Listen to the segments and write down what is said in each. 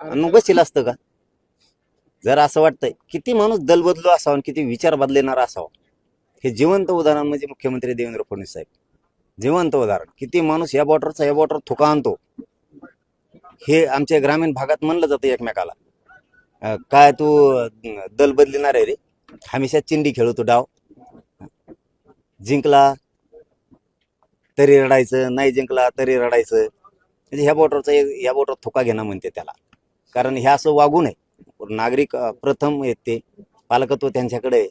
आणि मग बसेल असतं का? जर असं वाटतंय किती माणूस दल बदलू असावा आणि किती विचार बदलेणार असावा? हे जिवंत उदाहरण म्हणजे मुख्यमंत्री देवेंद्र फडणवीस साहेब. जिवंत उदाहरण. किती माणूस या बॉर्डरचा या बॉर्डर थुका आणतो. हे आमच्या ग्रामीण भागात म्हणलं जातं एकमेकाला. काय तू दल बदलणार आहे रे? हमेशा चिंडी खेळतो डाव. जिंकला तरी रडायचं. नाही जिंकला तरी रडायचं. म्हणजे ह्या बॉर्डरचा ह्या बॉर्डर थुका घेणं म्हणते त्याला. कारण हे असं वागू नये नागरिक प्रथम येते ते पालकत्व त्यांच्याकडे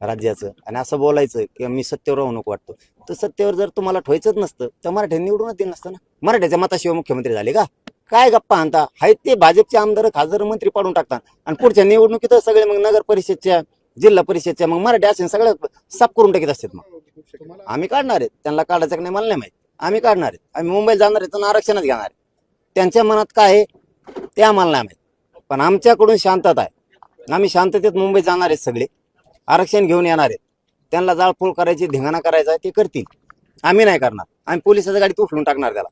राज्याचं. आणि असं बोलायचं की मी सत्तेवर राहू नको वाटतो. तर सत्तेवर जर तुम्हाला ठेवायचंच नसतं तर मराठ्यांनी निवडूनच दिलं नसतं ना. मराठ्याच्या मताशिवाय मुख्यमंत्री झाले का? काय गप्पा आणता? आहेत ते भाजपचे आमदार खासदार मंत्री पाडून टाकतात. आणि पुढच्या निवडणुकीत सगळे मग नगर परिषदच्या जिल्हा परिषदच्या मग मराठी असेल सगळं साफ करून टाकत असतात मग. आम्ही काढणार आहेत. त्यांना काढायचं नाही मला नाही माहिती. आम्ही काढणार आहेत. आम्ही मुंबईला जाणार आहे आणि आरक्षणच घेणार आहे त्यांच्या मनात काय आहे ते आम्हाला नाही माहीत. पण आमच्याकडून शांतता आहे. आम्ही शांततेत मुंबईत जाणार आहेत सगळे. आरक्षण घेऊन येणार आहेत. त्यांना जाळपोळ करायची धिंगाणा करायचा आहे ते करतील. आम्ही नाही करणार. आम्ही पोलिसाच्या गाडीत उचलून टाकणार त्याला.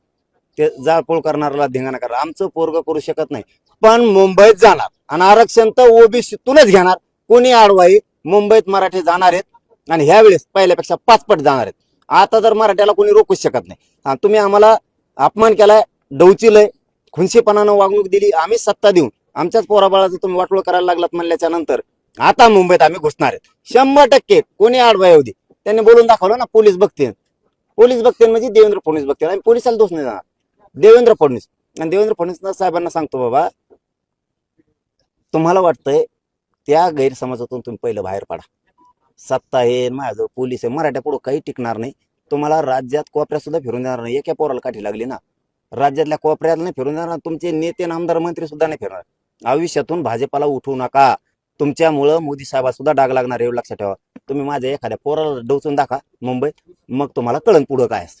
ते जाळपोळ करणाऱ्याला धिंगाणा करणार. आमचं पोरग करू शकत नाही. पण मुंबईत जाणार. आणि आरक्षण तर ओबीसीतूनच घेणार. कोणी आडवाई मुंबईत मराठी जाणार आहेत. आणि ह्या वेळेस पहिल्यापेक्षा पाचपट जाणार आहेत. आता तर मराठ्याला कोणी रोखूच शकत नाही. तुम्ही आम्हाला अपमान केलाय डवचिलय खुनशीपणानं वागणूक दिली आम्ही सत्ता देऊन आमच्याच पोराबाळाचं तुम्ही वाटोळ करायला लागलात म्हणल्याच्या नंतर आता मुंबईत आम्ही घुसणार आहेत. शंभर टक्के कोणी आडवा येऊ दे. त्यांनी बोलून दाखवलं ना पोलीस बघतील. पोलीस बघतील म्हणजे देवेंद्र फडणवीस बघतील. आम्ही पोलिसाला दोष नाही जाणार. देवेंद्र फडणवीस. आणि देवेंद्र फडणवीस साहेबांना सांगतो बाबा तुम्हाला वाटतंय त्या गैरसमाजातून तुम्ही पहिलं बाहेर पडा. सत्ता आहे माझं पोलीस आहे मराठ्या पुढं काही टिकणार नाही. तुम्हाला राज्यात कोपऱ्यात सुद्धा फिरून देणार नाही. एका पोराला काठी लागली ना राज्यातल्या कोपऱ्यात नाही फिरून देणार तुमचे नेते आणि आमदार मंत्री सुद्धा नाही फिरणार. आयुष्यातून भाजपाला उठवू नका. तुमच्यामुळं मोदी साहेबा सुद्धा डाग लागणार एवढं लक्षात ठेवा. तुम्ही माझ्या एखाद्या पोराला डोचून दाखवा मुंबईत. मग तुम्हाला कळण पुढं काय असतं.